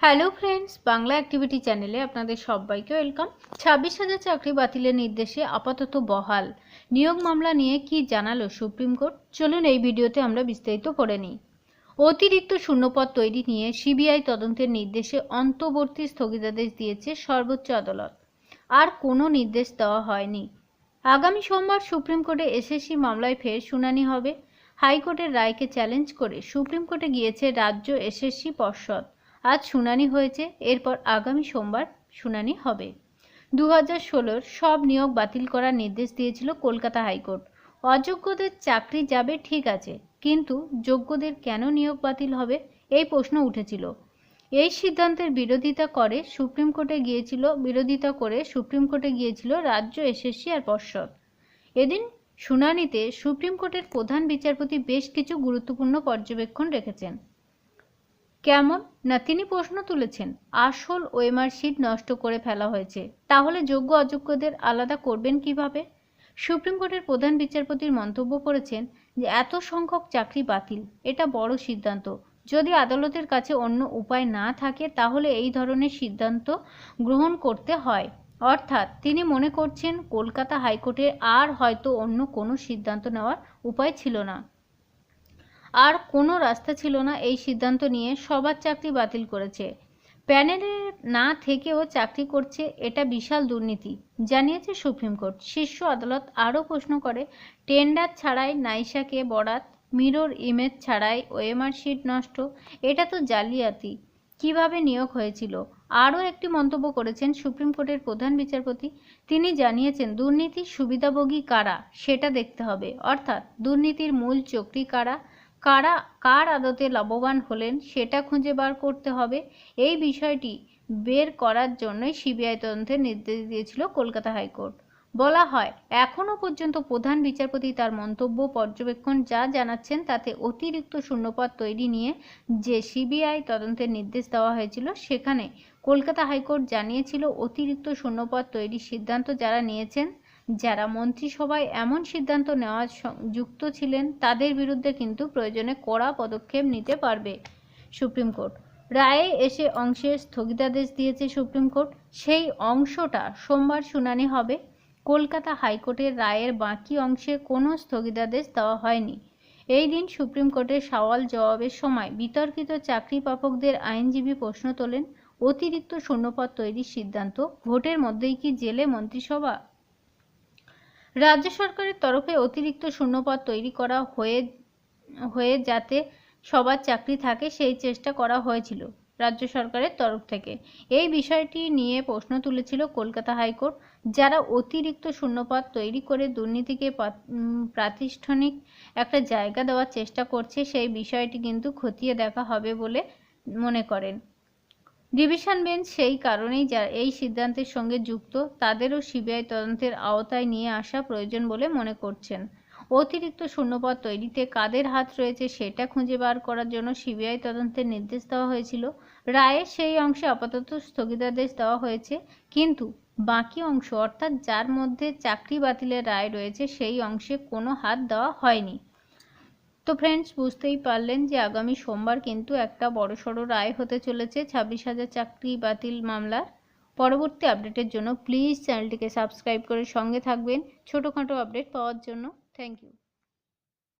Hello friends Bangla activity চ্যানেলে আপনাদের সবাইকে ওয়েলকাম ছাব্বিশ হাজার চাকরি বাতিলের নির্দেশে আপাতত বহাল। নিয়োগ মামলা নিয়ে কি জানালো সুপ্রিম কোর্ট? চলুন এই ভিডিওতে আমরা বিস্তারিত পড়ে নিই। অতিরিক্ত শূন্যপদ তৈরি নিয়ে সিবিআই তদন্তের নির্দেশে অন্তর্বর্তী স্থগিতাদেশ দিয়েছে সর্বোচ্চ আদালত। আর কোনো নির্দেশ দেওয়া হয়নি। আগামী সোমবার সুপ্রিম কোর্টে এসএসসি মামলায় ফের শুনানি হবে। হাইকোর্টের রায়কে চ্যালেঞ্জ করে সুপ্রিম কোর্টে গিয়েছে রাজ্য এসএসসি পর্ষদ। আজ শুনানি হয়েছে, এরপর আগামী সোমবার শুনানি হবে। দু হাজার ষোলোর সব নিয়োগ বাতিল করার নির্দেশ দিয়েছিল কলকাতা হাইকোর্ট। অযোগ্যদের চাকরি যাবে ঠিক আছে, কিন্তু যোগ্যদের কেন নিয়োগ বাতিল হবে, এই প্রশ্ন উঠেছিল। এই সিদ্ধান্তের বিরোধিতা করে সুপ্রিম কোর্টে গিয়েছিল, বিরোধিতা করে সুপ্রিম কোর্টে গিয়েছিল রাজ্য এসএসসি আর পর্ষদ। এদিন শুনানিতে সুপ্রিম কোর্টের প্রধান বিচারপতি বেশ কিছু গুরুত্বপূর্ণ পর্যবেক্ষণ রেখেছেন। কেমন? না, তিনি প্রশ্ন তুলেছেন, আসল ওয়েমার শিট নষ্ট করে ফেলা হয়েছে। তাহলে যোগ্য অযোগ্যদের আলাদা করবেন কীভাবে? সুপ্রিম কোর্টের প্রধান বিচারপতির মন্তব্য করেছেন যে, এত সংখ্যক চাকরি বাতিল, এটা বড় সিদ্ধান্ত। যদি আদালতের কাছে অন্য উপায় না থাকে, তাহলে এই ধরনের সিদ্ধান্ত গ্রহণ করতে হয়। অর্থাৎ তিনি মনে করছেন, কলকাতা হাইকোর্টের আর হয়তো অন্য কোনো সিদ্ধান্ত নেওয়ার উপায় ছিল না। আর কোনো রাস্তা ছিল না এই সিদ্ধান্ত নিয়ে সবার চাকরি বাতিল করেছে। প্যানেলে না থেকেও চাকরি করছে এটা বিশাল দুর্নীতি, জানিয়েছে সুপ্রিম কোর্ট। শীর্ষ আদালত আরও প্রশ্ন করে, টেন্ডার ছাড়াই নাইসাকে বরাত, মিরর ইমেজ ছাড়াই ওএমআর শিট নষ্ট, এটা তো জালিয়াতি। কীভাবে নিয়োগ হয়েছিল? আরও একটি মন্তব্য করেছেন সুপ্রিম কোর্টের প্রধান বিচারপতি। তিনি জানিয়েছেন, দুর্নীতির সুবিধাভোগী কারা, সেটা দেখতে হবে। অর্থাৎ দুর্নীতির মূল চক্রী কারা? কারা, কার আদতে লাভবান হলেন সেটা খুঁজে বার করতে হবে। এই বিষয়টি বের করার জন্যই সিবিআই তদন্তের নির্দেশ দিয়েছিল কলকাতা হাইকোর্ট। বলা হয় এখনও পর্যন্ত প্রধান বিচারপতি তার মন্তব্য পর্যবেক্ষণ যা জানাচ্ছেন তাতে অতিরিক্ত শূন্যপদ তৈরি নিয়ে যে সিবিআই তদন্তের নির্দেশ দেওয়া হয়েছিল সেখানে কলকাতা হাইকোর্ট জানিয়েছিল অতিরিক্ত শূন্যপদ তৈরির সিদ্ধান্ত যারা নিয়েছেন যারা মন্ত্রিসভায় এমন সিদ্ধান্ত নেওয়া যুক্ত ছিলেন, তাদের বিরুদ্ধে কিন্তু প্রয়োজনে কড়া পদক্ষেপ নিতে পারবে সুপ্রিম কোর্ট। রায়ে এসে অংশের স্থগিতাদেশ দিয়েছে সুপ্রিম কোর্ট। সেই অংশটা সোমবার শুনানি হবে। কলকাতা হাইকোর্টের রায়ের বাকি অংশে কোনো স্থগিতাদেশ দেওয়া হয়নি। এই দিন সুপ্রিম কোর্টের সওয়াল জবাবের সময় বিতর্কিত চাকরি প্রাপকদের আইনজীবী প্রশ্ন তোলেন, অতিরিক্ত শূন্যপদ তৈরির সিদ্ধান্ত, ভোটের মধ্যেই কি জেলে মন্ত্রিসভা রাজ্য সরকারের তরফে অতিরিক্ত শূন্যপদ তৈরি করা হয়ে হয়ে যাতে সবার চাকরি থাকে সেই চেষ্টা করা হয়েছিল রাজ্য সরকারের তরফ থেকে। এই বিষয়টি নিয়ে প্রশ্ন তুলেছিল কলকাতা হাইকোর্ট, যারা অতিরিক্ত শূন্যপদ তৈরি করে দুর্নীতিকে প্রাতিষ্ঠানিক একটা জায়গা দেওয়ার চেষ্টা করছে, সেই বিষয়টি কিন্তু খতিয়ে দেখা হবে বলে মনে করেন। ডিভিশন বেঞ্চ সেই কারণেই যারা এই সিদ্ধান্তের সঙ্গে যুক্ত, তাদেরও সিবিআই তদন্তের আওতায় নিয়ে আসা প্রয়োজন বলে মনে করছেন। অতিরিক্ত শূন্যপদ তৈরিতে কাদের হাত রয়েছে সেটা খুঁজে বার করার জন্য সিবিআই তদন্তের নির্দেশ দেওয়া হয়েছিল। রায়ের সেই অংশে আপাতত স্থগিতাদেশ দেওয়া হয়েছে, কিন্তু বাকি অংশ অর্থাৎ যার মধ্যে চাকরি বাতিলের রায় রয়েছে সেই অংশে কোনো হাত দেওয়া হয়নি। তো ফ্রেন্ডস বুঝতেই পারলেন যে আগামী সোমবার কিন্তু একটা বড়সড় রায় হতে চলেছে ছাব্বিশ হাজার চাকরি বাতিল মামলার। পরবর্তী আপডেটের জন্য প্লিজ চ্যানেলটিকে সাবস্ক্রাইব করে সঙ্গে থাকবেন। ছোটোখাটো আপডেট পাওয়ার জন্য। Thank you